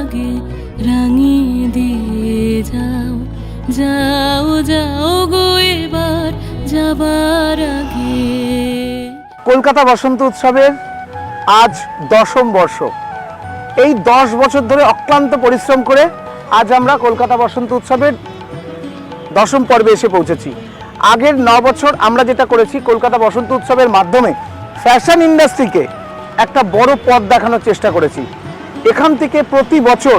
আগে রাঙিয়ে দিয়ে যাও যাও যাও গো এবার যাবার আগে। কলকাতা বসন্ত উৎসবের আজ দশম বর্ষ। এই দশ বছর ধরে অক্লান্ত পরিশ্রম করে আজ আমরা কলকাতা বসন্ত উৎসবের দশম পর্বে এসে পৌঁছেছি। আগের ন বছর আমরা যেটা করেছি, কলকাতা বসন্ত উৎসবের মাধ্যমে ফ্যাশন ইন্ডাস্ট্রিকে একটা বড় পথ দেখানোর চেষ্টা করেছি। এখান থেকে প্রতি বছর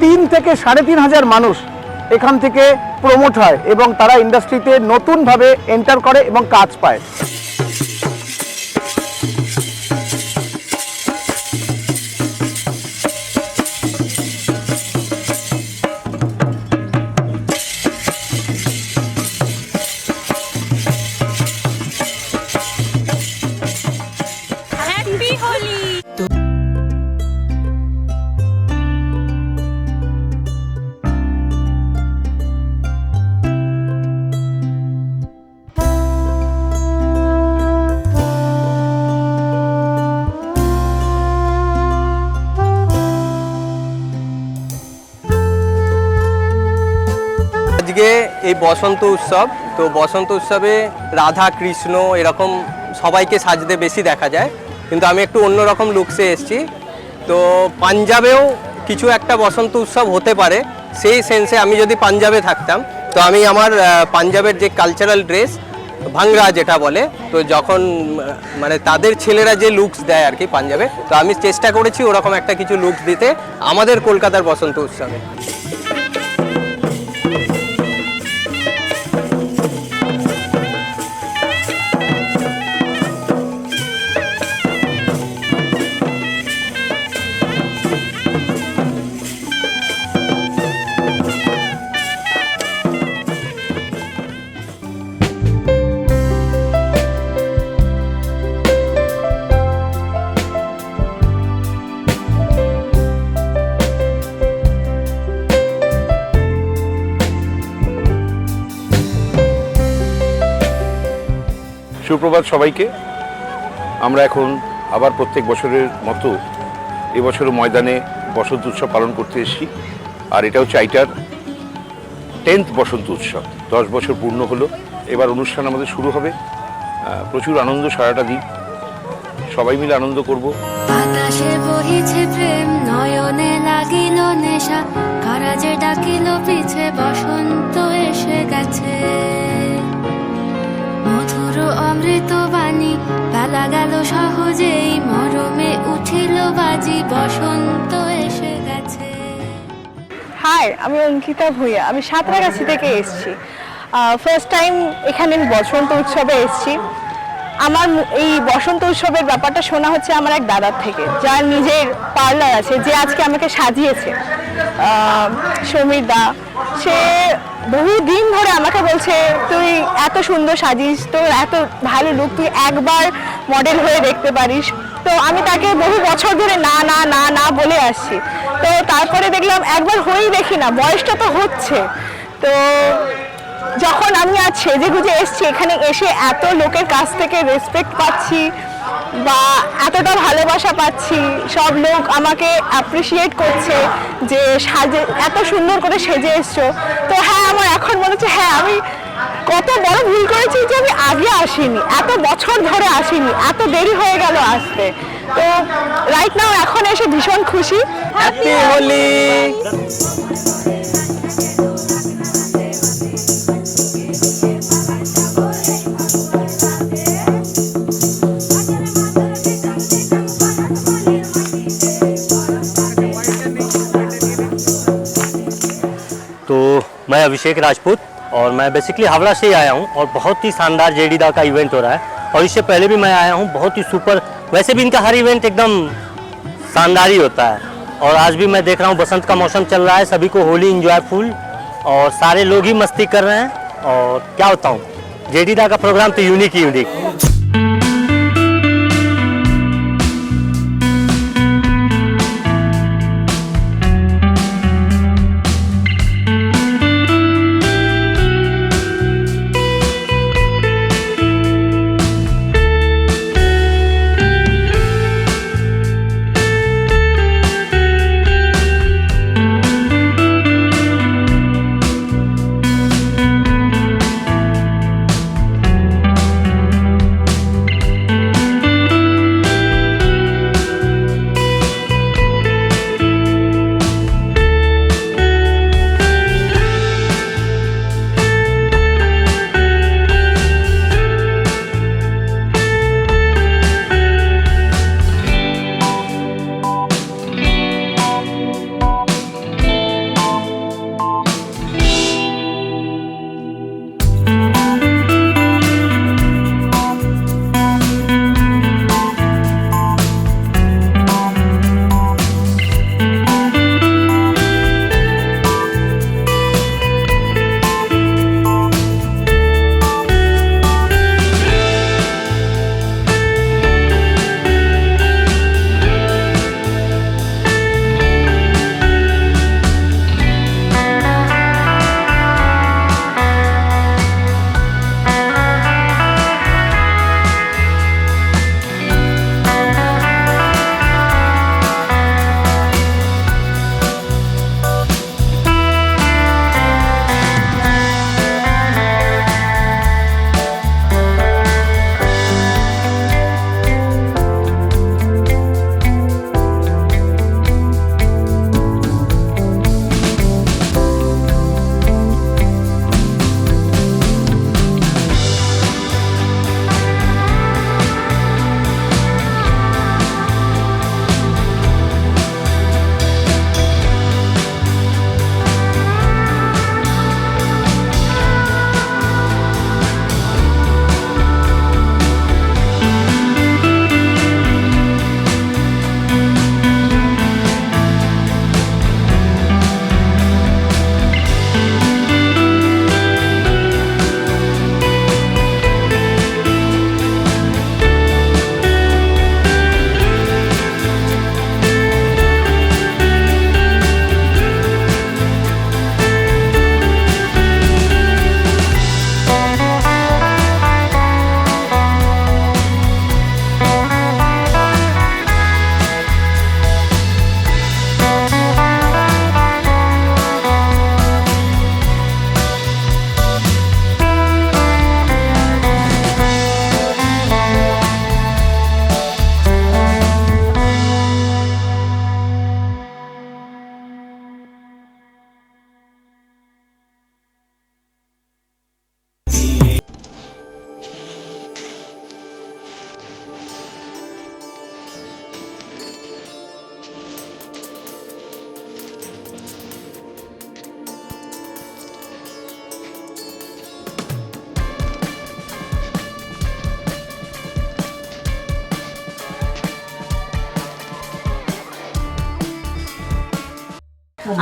তিন থেকে সাড়ে তিন হাজার মানুষ এখান থেকে প্রমোট হয় এবং তারা ইন্ডাস্ট্রিতে নতুনভাবে এন্টার করে এবং কাজ পায়। এই বসন্ত উৎসব। তো বসন্ত উৎসবে রাধা, কৃষ্ণ এরকম সবাইকে সাজতে বেশি দেখা যায়। কিন্তু আমি একটু অন্যরকম লুকসে এসেছি। তো পাঞ্জাবেও কিছু একটা বসন্ত উৎসব হতে পারে। সেই সেন্সে আমি যদি পাঞ্জাবে থাকতাম, তো আমি আমার পাঞ্জাবের যে কালচারাল ড্রেস ভাংরা যেটা বলে, তো যখন মানে তাদের ছেলেরা যে লুকস দেয় আর কি পাঞ্জাবে, তো আমি চেষ্টা করেছি ওরকম একটা কিছু লুকস দিতে আমাদের কলকাতার বসন্ত উৎসবে। সুপ্রভাত সবাইকে। আমরা এখন আবার প্রত্যেক বছরের মতো এবছরও ময়দানে বসন্ত উৎসব পালন করতে এসেছি। আর এটা হচ্ছে আইটার টেন্থ বসন্ত উৎসব। দশ বছর পূর্ণ হলো। এবার অনুষ্ঠান আমাদের শুরু হবে। প্রচুর আনন্দ সারাটা দিন। সবাই মিলে আনন্দ করব। লাগিল গেছে। হাই আমি অঙ্কিতা ভূঁইয়া। আমি সাঁতরাগাছি থেকে এসেছি। ফার্স্ট টাইম এখানে বসন্ত উৎসবে এসেছি। আমার এই বসন্ত উৎসবের ব্যাপারটা শোনা হচ্ছে আমার এক দাদার থেকে। যার নিজের পার্লার আছে, যে আজকে আমাকে সাজিয়েছে। সমীর দা। সে বহু দিন ধরে আমাকে বলছে, তুই এত সুন্দর সাজিস, তোর এত ভালো লুক তুই একবার মডেল হয়ে দেখতে পারিস। তো আমি তাকে বহু বছর ধরে না না না না বলে আসছি। তো তারপরে দেখলাম একবার হয়েই দেখি না, বয়সটা তো হচ্ছে। তো যখন আমি আজ সেজে গুজে এসছি, এখানে এসে এত লোকের কাছ থেকে রেসপেক্ট পাচ্ছি বা এতটা ভালোবাসা পাচ্ছি, সব লোক আমাকে অ্যাপ্রিসিয়েট করছে যে সাজে, এত সুন্দর করে সেজে এসছো। তো হ্যাঁ আমার এখন মনে হচ্ছে হ্যাঁ আমি কত বড় ভুল করেছি যে আমি আগে আসিনি এত বছর ধরে আসিনি এত দেরি হয়ে গেল আসতে তো রাইট নাও এখন এসে ভীষণ খুশি হ্যাপি হোলি तो मैं अभिषेक राजपूत और मैं बेसिकली हावड़ा से ही आया हूँ और बहुत ही शानदार जेडीदा का इवेंट हो रहा है। और इससे पहले भी मैं आया हूँ, बहुत ही सुपर वैसे भी इनका हर इवेंट एकदम शानदार ही होता है। और आज भी मैं देख रहा हूँ, बसंत का मौसम चल रहा है, सभी को होली इंजॉयफुल और सारे लोग ही मस्ती कर रहे हैं। और क्या होता हूँ जेडीदा का प्रोग्राम तो यूनिक ही यूनिक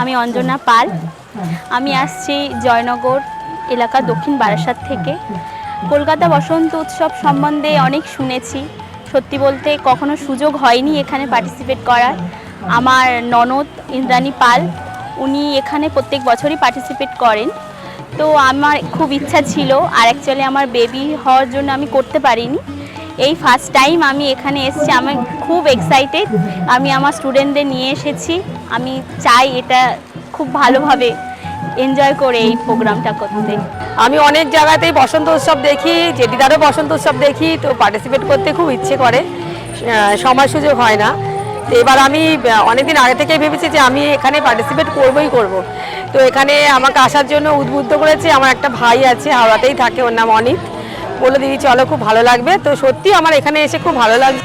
আমি অঞ্জনা পাল। আমি আসছি জয়নগর এলাকা দক্ষিণ বারাসাত থেকে। কলকাতা বসন্ত উৎসব সম্বন্ধে অনেক শুনেছি। সত্যি বলতে কখনো সুযোগ হয়নি এখানে পার্টিসিপেট করার। আমার ননদ ইন্দ্রাণী পাল, উনি এখানে প্রত্যেক বছরই পার্টিসিপেট করেন। তো আমার খুব ইচ্ছা ছিল আর অ্যাকচুয়ালি আমার বেবি হওয়ার জন্য আমি করতে পারিনি। এই ফার্স্ট টাইম আমি এখানে এসেছি, আমি খুব এক্সাইটেড আমি আমার স্টুডেন্টদের নিয়ে এসেছি। আমি চাই এটা খুব ভালোভাবে এনজয় করে এই প্রোগ্রামটা করতে। আমি অনেক জায়গাতেই বসন্ত উৎসব দেখি জেডিদারও বসন্ত উৎসব দেখি, তো পার্টিসিপেট করতে খুব ইচ্ছে করে। সময় সুযোগ হয় না। তো এবার আমি অনেকদিন আগে থেকে ভেবেছি যে আমি এখানে পার্টিসিপেট করবই করব। তো এখানে আমাকে আসার জন্য উদ্বুদ্ধ করেছে আমার একটা ভাই আছে, হাওড়াতেই থাকে, ওর নাম অনিত। বলল দিদি চলো খুব ভালো লাগবে। তো সত্যি আমার এখানে এসে খুব ভালো লাগছে।